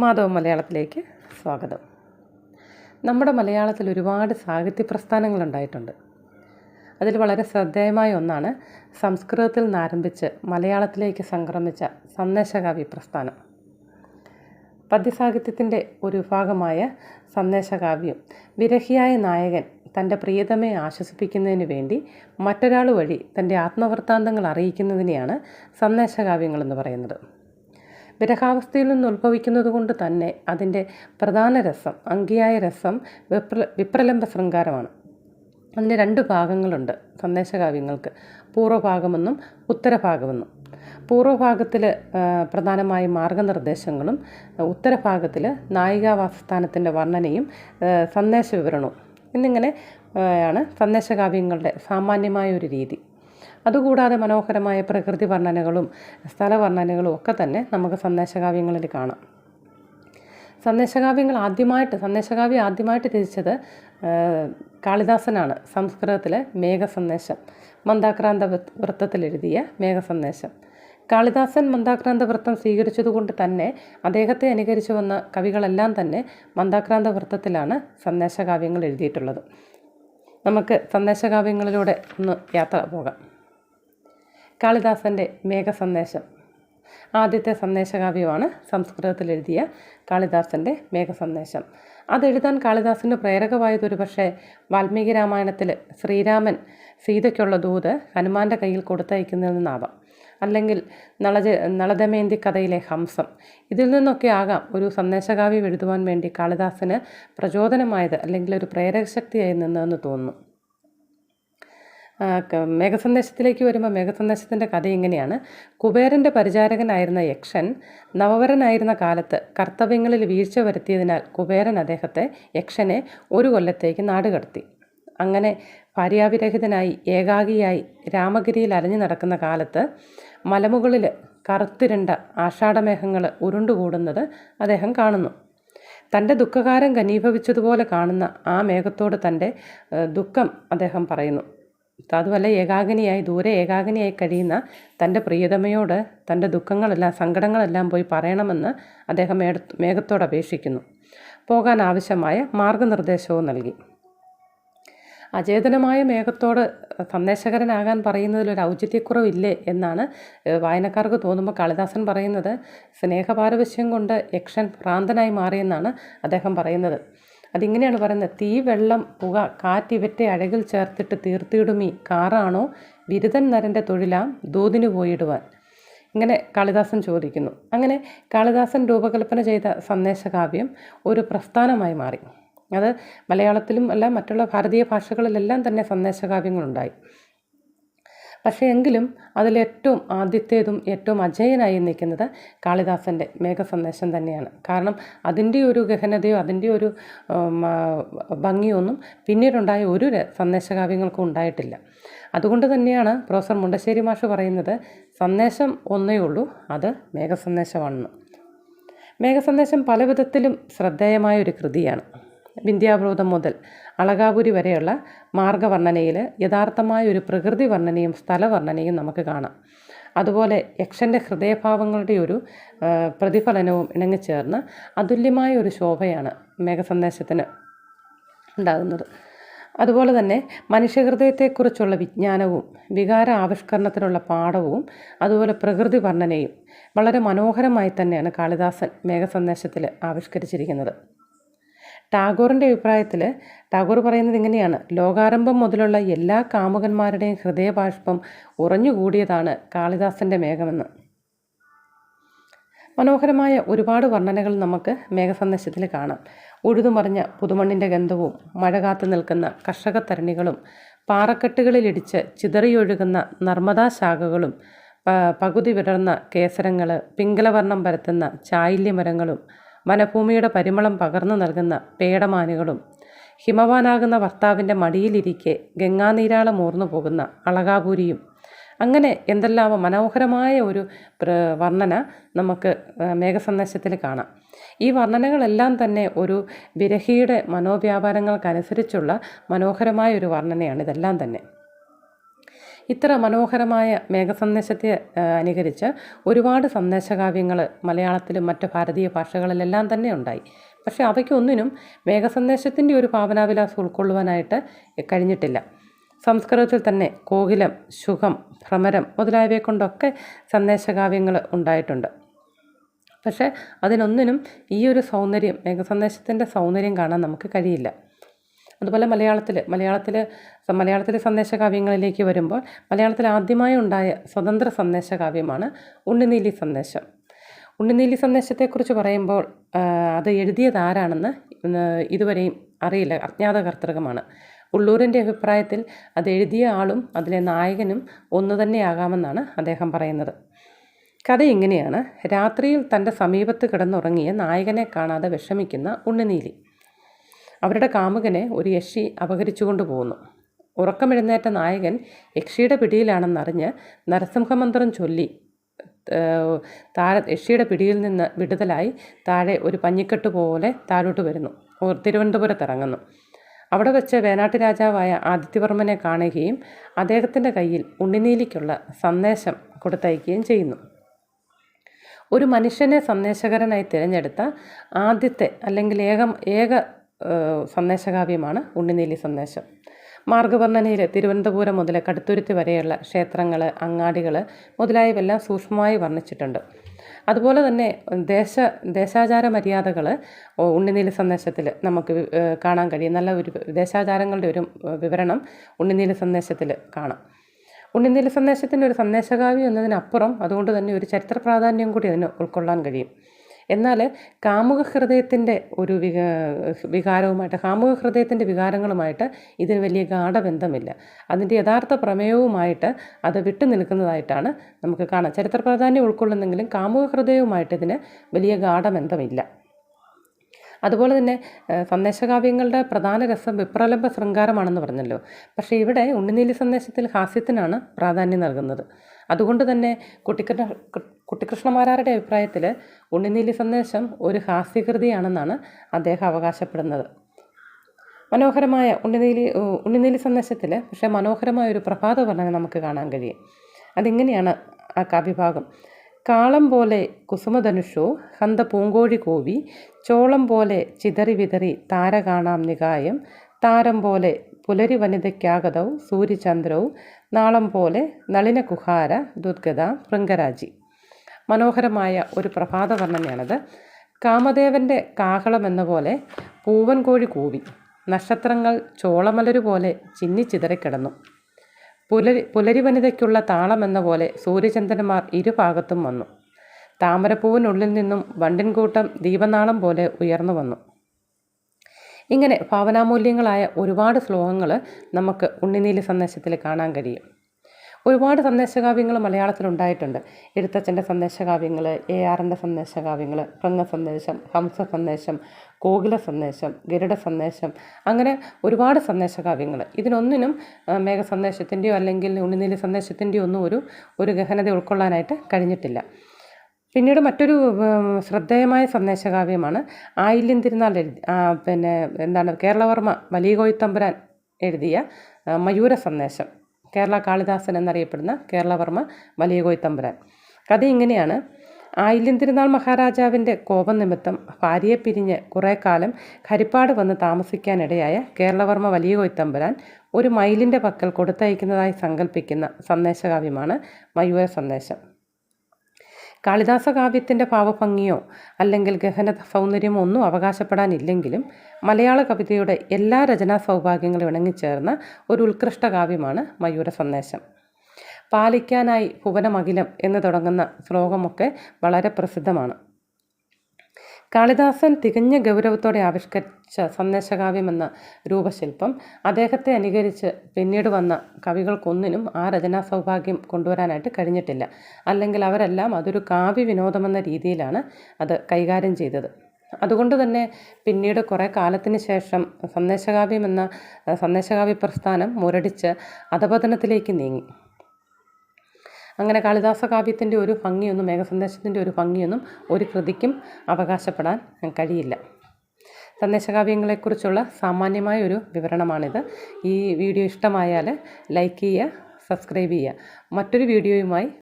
മാധവ മലയാളത്തിലേക്ക് സ്വാഗതം. നമ്മുടെ മലയാളത്തിൽ ഒരുപാട് സാഹിത്യ പ്രസ്ഥാനങ്ങളുണ്ടായിട്ടുണ്ട് അതിൽ വളരെ ശ്രദ്ധേയമായ ഒന്നാണ് സംസ്കൃതത്തിൽ നിന്നാരംഭിച്ച് മലയാളത്തിലേക്ക് സംക്രമിച്ച സന്ദേശകാവ്യ പ്രസ്ഥാനം. പദ്യസാഹിത്യത്തിന്റെ ഒരു വിഭാഗമായ സന്ദേശകാവ്യം വിരഹിയായ നായകൻ തന്റെ പ്രിയതമയെ ആശ്വസിപ്പിക്കുന്നതിന് വേണ്ടി മറ്റൊരാൾ വഴി തന്റെ ആത്മവൃത്താന്തങ്ങൾ അറിയിക്കുന്നതിനെയാണ് സന്ദേശകാവ്യങ്ങളെന്ന് പറയുന്നത്. വിരഹാവസ്ഥയിൽ നിന്ന് ഉത്ഭവിക്കുന്നത് കൊണ്ട് തന്നെ അതിന്റെ പ്രധാന രസം അങ്കിയായ രസം വിപ്ര വിപ്രലംബ ശൃംഗാരമാണ്. അതിന് രണ്ട് ഭാഗങ്ങളുണ്ട് സന്ദേശകാവ്യങ്ങൾക്ക്. പൂർവഭാഗമെന്നും ഉത്തരഭാഗമെന്നും. പൂർവഭാഗത്തിൽ പ്രധാനമായും മാർഗനിർദ്ദേശങ്ങളും ഉത്തരഭാഗത്തിൽ നായികാവാസസ്ഥാനത്തിന്റെ വർണനയും സന്ദേശ വിവരണവും എന്നിങ്ങനെ ആണ് സന്ദേശകാവ്യങ്ങളുടെ സാമാന്യമായ ഒരു രീതി. അതുകൂടാതെ മനോഹരമായ പ്രകൃതി വർണനകളും സ്ഥല വർണനകളും ഒക്കെ തന്നെ നമുക്ക് സന്ദേശകാവ്യങ്ങളിൽ കാണാം. സന്ദേശകാവ്യങ്ങൾ ആദ്യമായിട്ട് സന്ദേശകാവ്യം ആദ്യമായിട്ട് രചിച്ചത് കാളിദാസനാണ്. സംസ്കൃതത്തിലെ മേഘസന്ദേശം. മന്ദാക്രാന്ത വൃത്തത്തിൽ എഴുതിയ മേഘസന്ദേശം. കാളിദാസൻ മന്ദാക്രാന്ത വൃത്തം സ്വീകരിച്ചതുകൊണ്ട് തന്നെ അദ്ദേഹത്തെ അനുകരിച്ചു വന്ന കവികളെല്ലാം തന്നെ മന്ദാക്രാന്ത വൃത്തത്തിലാണ് സന്ദേശകാവ്യങ്ങൾ എഴുതിയിട്ടുള്ളത്. നമുക്ക് സന്ദേശകാവ്യങ്ങളിലൂടെ ഒന്ന് യാത്ര പോകാം. കാളിദാസന്റെ മേഘസന്ദേശം. ആദ്യത്തെ സന്ദേശകാവ്യമാണ് സംസ്കൃതത്തിൽ എഴുതിയ കാളിദാസന്റെ മേഘസന്ദേശം അതെഴുതാൻ കാളിദാസിന് പ്രേരകമായതൊരു പക്ഷേ വാൽമീകി രാമായണത്തിൽ ശ്രീരാമൻ സീതയ്ക്കുള്ള ദൂത് ഹനുമാന്റെ കയ്യിൽ കൊടുത്തയക്കുന്നതിൽ നിന്നാവാം. അല്ലെങ്കിൽ നളജ നളദമേന്തി കഥയിലെ ഹംസം. ഇതിൽ നിന്നൊക്കെ ആകാം ഒരു സന്ദേശകാവ്യം എഴുതുവാൻ വേണ്ടി കാളിദാസന് പ്രചോദനമായത് അല്ലെങ്കിൽ ഒരു പ്രേരകശക്തിയായി നിന്നതെന്ന് തോന്നുന്നു. മേഘസന്ദേശത്തിലേക്ക് വരുമ്പോൾ മേഘസന്ദേശത്തിന്റെ കഥ ഇങ്ങനെയാണ്. കുബേരന്റെ പരിചാരകനായിരുന്ന യക്ഷൻ നവവരനായിരുന്ന കാലത്ത് കർത്തവ്യങ്ങളിൽ വീഴ്ച വരുത്തിയതിനാൽ കുബേരൻ അദ്ദേഹത്തെ യക്ഷനെ ഒരു കൊല്ലത്തേക്ക് നാടുകടത്തി അങ്ങനെ ഭാര്യാവിരഹിതനായി ഏകാഗിയായി രാമഗിരിയിൽ അലഞ്ഞു നടക്കുന്ന കാലത്ത് മലമുകളിൽ കറുത്തിരണ്ട ആഷാഢമേഘങ്ങൾ ഉരുണ്ടുകൂടുന്നത് അദ്ദേഹം കാണുന്നു. തന്റെ ദുഃഖകാരം ഘനീഭവിച്ചതുപോലെ കാണുന്ന ആ മേഘത്തോട് തന്റെ ദുഃഖം അദ്ദേഹം പറയുന്നു. അതുമല്ല ഏകാഗിനിയായി ദൂരെ ഏകാഗിനിയായി കഴിയുന്ന തന്റെ പ്രിയതമയോട് തന്റെ ദുഃഖങ്ങളെല്ലാം സങ്കടങ്ങളെല്ലാം പോയി പറയണമെന്ന് അദ്ദേഹം മേഘ മേഘത്തോട് അപേക്ഷിക്കുന്നു. പോകാൻ ആവശ്യമായ മാർഗനിർദ്ദേശവും നൽകി. അചേതനമായ മേഘത്തോട് സന്ദേശകരനാകാൻ പറയുന്നതിലൊരു ഔചിത്യക്കുറവില്ലേ എന്നാണ് വായനക്കാർക്ക് തോന്നുമ്പോൾ കാളിദാസൻ പറയുന്നത്. സ്നേഹപാരവശ്യം കൊണ്ട് യക്ഷൻ ഭ്രാന്തനായി മാറിയെന്നാണ് അദ്ദേഹം പറയുന്നത്. അതിങ്ങനെയാണ് പറയുന്നത്. തീ വെള്ളം പുക കാറ്റിവറ്റെ അഴകിൽ ചേർത്തിട്ട് തീർത്തിയിടുമീ കാറാണോ ബിരുദൻ നരന്റെ തൊഴിലാം ദൂതിന് പോയിടുവാൻ? ഇങ്ങനെ കാളിദാസൻ ചോദിക്കുന്നു. അങ്ങനെ കാളിദാസൻ രൂപകൽപ്പന ചെയ്ത സന്ദേശകാവ്യം ഒരു പ്രസ്ഥാനമായി മാറി. അത് മലയാളത്തിലും അല്ല മറ്റുള്ള ഭാരതീയ ഭാഷകളിലെല്ലാം തന്നെ സന്ദേശകാവ്യങ്ങളുണ്ടായി. പക്ഷേ എങ്കിലും അതിലേറ്റവും ആദ്യത്തേതും ഏറ്റവും അജയനായി നിൽക്കുന്നത് കാളിദാസന്റെ മേഘസന്ദേശം തന്നെയാണ്. കാരണം അതിന്റെ ഒരു ഗഹനതയോ അതിന്റെ ഒരു ഭംഗിയോ ഒന്നും പിന്നീടുണ്ടായ ഒരു സന്ദേശകാവ്യങ്ങൾക്കും ഉണ്ടായിട്ടില്ല. അതുകൊണ്ട് തന്നെയാണ് പ്രൊഫസർ മുണ്ടശ്ശേരി മാഷ് പറയുന്നത് സന്ദേശം ഒന്നേ ഉള്ളൂ അത് മേഘസന്ദേശമാണെന്ന്. മേഘസന്ദേശം പല വിധത്തിലും ശ്രദ്ധേയമായ ഒരു കൃതിയാണ്. വിന്ധ്യാവ്രോതം മുതൽ അളകാപുരി വരെയുള്ള മാർഗവർണനയിൽ യഥാർത്ഥമായ ഒരു പ്രകൃതി വർണനയും സ്ഥലവർണനയും നമുക്ക് കാണാം. അതുപോലെ യക്ഷന്റെ ഹൃദയഭാവങ്ങളുടെ ഒരു പ്രതിഫലനവും ഇണങ്ങിച്ചേർന്ന് അതുല്യമായ ഒരു ശോഭയാണ് മേഘസന്ദേശത്തിന് ഉണ്ടാകുന്നത്. അതുപോലെ തന്നെ മനുഷ്യഹൃദയത്തെക്കുറിച്ചുള്ള വിജ്ഞാനവും വികാര ആവിഷ്കരണത്തിനുള്ള പാഠവും അതുപോലെ പ്രകൃതി വർണനയും വളരെ മനോഹരമായി തന്നെയാണ് കാളിദാസൻ മേഘസന്ദേശത്തിൽ ആവിഷ്കരിച്ചിരിക്കുന്നത്. ടാഗോറിന്റെ അഭിപ്രായത്തിൽ ടാഗോർ പറയുന്നത് ഇങ്ങനെയാണ്. ലോകാരംഭം മുതലുള്ള എല്ലാ കാമുകന്മാരുടെയും ഹൃദയബാഷ്പം ഉറഞ്ഞുകൂടിയതാണ് കാളിദാസന്റെ മേഘമെന്ന്. മനോഹരമായ ഒരുപാട് വർണനകൾ നമുക്ക് മേഘസന്ദേശത്തിൽ കാണാം. ഉഴുതുമറിഞ്ഞ പുതുമണ്ണിന്റെ ഗന്ധവും മഴ കാത്തു നിൽക്കുന്ന കർഷകത്തരണികളും പാറക്കെട്ടുകളിലിടിച്ച് ചിതറിയൊഴുകുന്ന നർമ്മദാ ശാഖകളും പകുതി വിടർന്ന കേസരങ്ങൾ പിങ്കലവർണം പരത്തുന്ന ചായില്യമരങ്ങളും വനഭൂമിയുടെ പരിമളം പകർന്നു നൽകുന്ന പേടമാനുകളും ഹിമവാനാകുന്ന ഭർത്താവിന്റെ മടിയിലിരിക്കെ ഗംഗാനീരാളം ഓർന്നു പോകുന്ന അളകാപുരിയും. അങ്ങനെ എന്തെല്ലാം മനോഹരമായ ഒരു വർണന നമുക്ക് മേഘസന്ദേശത്തിൽ കാണാം. ഈ വർണനകളെല്ലാം തന്നെ ഒരു വിരഹിയുടെ മനോവ്യാപാരങ്ങൾക്കനുസരിച്ചുള്ള മനോഹരമായ ഒരു വർണനയാണ് ഇതെല്ലാം തന്നെ. ഇത്ര മനോഹരമായ മേഘസന്ദേശത്തെ അനുകരിച്ച് ഒരുപാട് സന്ദേശകാവ്യങ്ങൾ മലയാളത്തിലും മറ്റ് ഭാരതീയ ഭാഷകളിലെല്ലാം തന്നെ ഉണ്ടായി. പക്ഷേ അവയ്ക്കൊന്നിനും മേഘസന്ദേശത്തിന്റെ ഒരു ഭാവനാവിലാസം ഉൾക്കൊള്ളുവാനായിട്ട് കഴിഞ്ഞിട്ടില്ല. സംസ്കൃതത്തിൽ തന്നെ കോകിലം ശുഖം ഭ്രമരം മുതലായവയെ കൊണ്ടൊക്കെ സന്ദേശകാവ്യങ്ങൾ ഉണ്ടായിട്ടുണ്ട്. പക്ഷേ അതിനൊന്നിനും ഈ ഒരു സൗന്ദര്യം മേഘസന്ദേശത്തിന്റെ സൗന്ദര്യം കാണാൻ നമുക്ക് കഴിയില്ല. അതുപോലെ മലയാളത്തിൽ മലയാളത്തിൽ മലയാളത്തിലെ സന്ദേശകാവ്യങ്ങളിലേക്ക് വരുമ്പോൾ മലയാളത്തിൽ ആദ്യമായി ഉണ്ടായ സ്വതന്ത്ര സന്ദേശകാവ്യമാണ് ഉണ്ണിനീലി സന്ദേശം. ഉണ്ണിനീലി സന്ദേശത്തെക്കുറിച്ച് പറയുമ്പോൾ അത് എഴുതിയത് ആരാണെന്ന് ഇതുവരെയും അറിയില്ല അജ്ഞാതകർത്തൃകമാണ്. ഉള്ളൂരിന്റെ അഭിപ്രായത്തിൽ അത് എഴുതിയ ആളും അതിലെ നായകനും ഒന്നു തന്നെയാകാമെന്നാണ് അദ്ദേഹം പറയുന്നത്. കഥ ഇങ്ങനെയാണ്. രാത്രിയിൽ തന്റെ സമീപത്ത് കിടന്നുറങ്ങിയ നായകനെ കാണാതെ വിഷമിക്കുന്ന ഉണ്ണിനീലി. അവരുടെ കാമുകനെ ഒരു യക്ഷി അപഹരിച്ചുകൊണ്ട് പോകുന്നു ഉറക്കമെഴുന്നേറ്റ നായകൻ യക്ഷിയുടെ പിടിയിലാണെന്നറിഞ്ഞ് നരസിംഹമന്ത്രം ചൊല്ലി താഴെ യക്ഷിയുടെ പിടിയിൽ നിന്ന് വിടുതലായി താഴെ ഒരു പഞ്ഞിക്കെട്ട് പോലെ താഴോട്ട് വരുന്നു. തിരുവനന്തപുരത്ത് ഇറങ്ങുന്നു. അവിടെ വെച്ച് വേനാട്ടു രാജാവായ ആദിത്യവർമ്മനെ കാണുകയും അദ്ദേഹത്തിന്റെ കയ്യിൽ ഉണ്ണിനീലിക്കുള്ള സന്ദേശം കൊടുത്തയക്കുകയും ചെയ്യുന്നു. ഒരു മനുഷ്യനെ സന്ദേശകരനായി തിരഞ്ഞെടുത്ത ആദ്യത്തെ അല്ലെങ്കിൽ ഏക ഏക സന്ദേശകാവ്യമാണ് ഉണ്ണിനീലി സന്ദേശം. മാർഗവർണനയിൽ തിരുവനന്തപുരം മുതൽ കടുത്തുരുത്തി വരെയുള്ള ക്ഷേത്രങ്ങൾ അങ്ങാടികൾ മുതലായവെല്ലാം സൂക്ഷ്മമായി വർണിച്ചിട്ടുണ്ട്. അതുപോലെ തന്നെ ദേശ ദേശാചാര മര്യാദകൾ ഉണ്ണിനീലി സന്ദേശത്തിൽ നമുക്ക് കാണാൻ കഴിയും. നല്ല ഒരു ദേശാചാരങ്ങളുടെ ഒരു വിവരണം ഉണ്ണിനീലി സന്ദേശത്തിൽ കാണാം. ഉണ്ണിനീല സന്ദേശത്തിന്റെ ഒരു സന്ദേശകാവ്യം എന്നതിനപ്പുറം അതുകൊണ്ട് തന്നെ ഒരു ചരിത്ര പ്രാധാന്യം കൂടി അതിന് ഉൾക്കൊള്ളാൻ കഴിയും. എന്നാൽ കാമുക ഹൃദയത്തിന്റെ ഒരു വിക വികാരവുമായിട്ട് കാമുക ഹൃദയത്തിന്റെ വികാരങ്ങളുമായിട്ട് ഇതിന് വലിയ ഗാഠബന്ധമില്ല. അതിന്റെ യഥാർത്ഥ പ്രമേയവുമായിട്ട് അത് വിട്ടു നിൽക്കുന്നതായിട്ടാണ് നമുക്ക് കാണാം. ചരിത്ര പ്രാധാന്യം ഉൾക്കൊള്ളുന്നെങ്കിലും കാമുക ഹൃദയവുമായിട്ട് ഇതിന് വലിയ ഗാഠബന്ധമില്ല. അതുപോലെ തന്നെ സന്ദേശകാവ്യങ്ങളുടെ പ്രധാന രസം വിപ്രലംബ ശൃംഗാരമാണെന്ന് പറഞ്ഞല്ലോ. പക്ഷേ ഇവിടെ ഉണ്ണിനീലി സന്ദേശത്തിൽ ഹാസ്യത്തിനാണ് പ്രാധാന്യം നൽകുന്നത്. അതുകൊണ്ട് തന്നെ കുട്ടിക്കൃഷ്ണ കുട്ടിക്കൃഷ്ണമാരാരുടെ അഭിപ്രായത്തിൽ ഉണ്ണിനീലി സന്ദേശം ഒരു ഹാസ്യകൃതിയാണെന്നാണ് അദ്ദേഹം അവകാശപ്പെടുന്നത്. മനോഹരമായ ഉണ്ണിനീലി ഉണ്ണിനീലി സന്ദേശത്തിൽ പക്ഷേ മനോഹരമായ ഒരു പ്രഭാത വർണന നമുക്ക് കാണാൻ കഴിയും. അതിങ്ങനെയാണ് ആ കാവ്യഭാഗം. കാളം പോലെ കുസുമധനുഷോ ഹന്ത പൂങ്കോഴി കോവി ചോളം പോലെ ചിതറി വിതറി താര കാണാം നികായം താരം പോലെ പുലരി വനിതയ്ക്കാഗതവും സൂര്യചന്ദ്രവും നാളം പോലെ നളിന കുഹാര ദുർഗത ഭൃംഗരാജി. മനോഹരമായ ഒരു പ്രഭാത വർണനയാണത് കാമദേവന്റെ കാഹളം എന്ന പോലെ പൂവൻകോഴി കൂവി നക്ഷത്രങ്ങൾ ചോളമലരു പോലെ ചിന്നിച്ചിതറിക്കിടന്നു പുലരി പുലരി വനിതയ്ക്കുള്ള താളം എന്ന പോലെ സൂര്യചന്ദ്രന്മാർ ഇരുഭാഗത്തും വന്നു. താമരപ്പൂവിനുള്ളിൽ നിന്നും വണ്ടിൻകൂട്ടം ദീപനാളം പോലെ ഉയർന്നു വന്നു. ഇങ്ങനെ ഭാവനാമൂല്യങ്ങളായ ഒരുപാട് ശ്ലോകങ്ങൾ നമുക്ക് ഉണ്ണിനീലി സന്ദേശത്തിൽ കാണാൻ കഴിയും. ഒരുപാട് സന്ദേശകാവ്യങ്ങൾ മലയാളത്തിലുണ്ടായിട്ടുണ്ട്. എഴുത്തച്ഛന്റെ സന്ദേശകാവ്യങ്ങൾ എ ആറിന്റെ സന്ദേശകാവ്യങ്ങൾ പ്രങ്ങ സന്ദേശം ഹംസ സന്ദേശം കോകില സന്ദേശം ഗരുഡ സന്ദേശം അങ്ങനെ ഒരുപാട് സന്ദേശകാവ്യങ്ങൾ ഇതിനൊന്നിനും മേഘ സന്ദേശത്തിന്റെയോ അല്ലെങ്കിൽ ഉണ്ണിനീലി സന്ദേശത്തിന്റെയോ ഒന്നും ഒരു ഒരു ഗഹനത ഉൾക്കൊള്ളാനായിട്ട് കഴിഞ്ഞിട്ടില്ല. പിന്നീട് മറ്റൊരു ശ്രദ്ധേയമായ സന്ദേശകാവ്യമാണ് ആയില്യം തിരുനാൾ എഴുതി പിന്നെ എന്താണ് കേരളവർമ്മ വലിയ കോയിത്തമ്പുരാൻ എഴുതിയ മയൂര സന്ദേശം കേരള കാളിദാസൻ എന്നറിയപ്പെടുന്ന കേരളവർമ്മ വലിയ കോയിത്തമ്പുരാൻ കഥ ഇങ്ങനെയാണ്. ആയില്യം തിരുനാൾ മഹാരാജാവിന്റെ കോപം നിമിത്തം ഭാര്യയെ പിരിഞ്ഞ് കുറേ കാലം ഹരിപ്പാട് വന്ന് താമസിക്കാനിടയായ കേരളവർമ്മ വലിയ കോയിത്തമ്പുരാൻ ഒരു മയിലിന്റെ പക്കൽ കൊടുത്തയക്കുന്നതായി സങ്കല്പിക്കുന്ന സന്ദേശകാവ്യമാണ് മയൂര സന്ദേശം. കാളിദാസ കാവ്യത്തിന്റെ ഭാവഭംഗിയോ അല്ലെങ്കിൽ ഗഹന സൗന്ദര്യമോ ഒന്നും അവകാശപ്പെടാനില്ലെങ്കിലും മലയാള കവിതയുടെ എല്ലാ രചനാ സൗഭാഗ്യങ്ങളും ഇണങ്ങിച്ചേർന്ന ഒരു ഉത്കൃഷ്ട കാവ്യമാണ് മയൂര സന്ദേശം. പാലിക്കാനായി ഭുവനമകിലം എന്ന് തുടങ്ങുന്ന ശ്ലോകമൊക്കെ വളരെ പ്രസിദ്ധമാണ്. കാളിദാസൻ തികഞ്ഞ ഗൗരവത്തോടെ ആവിഷ്കരിച്ച സന്ദേശകാവ്യം എന്ന രൂപശില്പം അദ്ദേഹത്തെ അനുകരിച്ച് പിന്നീട് വന്ന കവികൾക്കൊന്നിനും ആ രചനാ സൗഭാഗ്യം കൊണ്ടുവരാനായിട്ട് കഴിഞ്ഞിട്ടില്ല. അല്ലെങ്കിൽ അവരെല്ലാം അതൊരു കാവ്യ വിനോദമെന്ന രീതിയിലാണ് അത് കൈകാര്യം ചെയ്തത്. അതുകൊണ്ട് തന്നെ പിന്നീട് കുറേ കാലത്തിന് ശേഷം സന്ദേശകാവ്യം എന്ന സന്ദേശകാവ്യ പ്രസ്ഥാനം മുരടിച്ച് അധപതനത്തിലേക്ക് നീങ്ങി. അങ്ങനെ കാളിദാസ കാവ്യത്തിന്റെ ഒരു ഭംഗിയൊന്നും മേഘസന്ദേശത്തിന്റെ ഒരു ഭംഗിയൊന്നും ഒരു കൃതിക്കും അവകാശപ്പെടാൻ കഴിയില്ല. സന്ദേശകാവ്യങ്ങളെക്കുറിച്ചുള്ള സാമാന്യമായ ഒരു വിവരണമാണിത്. ഈ വീഡിയോ ഇഷ്ടമായാൽ ലൈക്ക് ചെയ്യുക സബ്സ്ക്രൈബ് ചെയ്യുക. മറ്റൊരു വീഡിയോയുമായി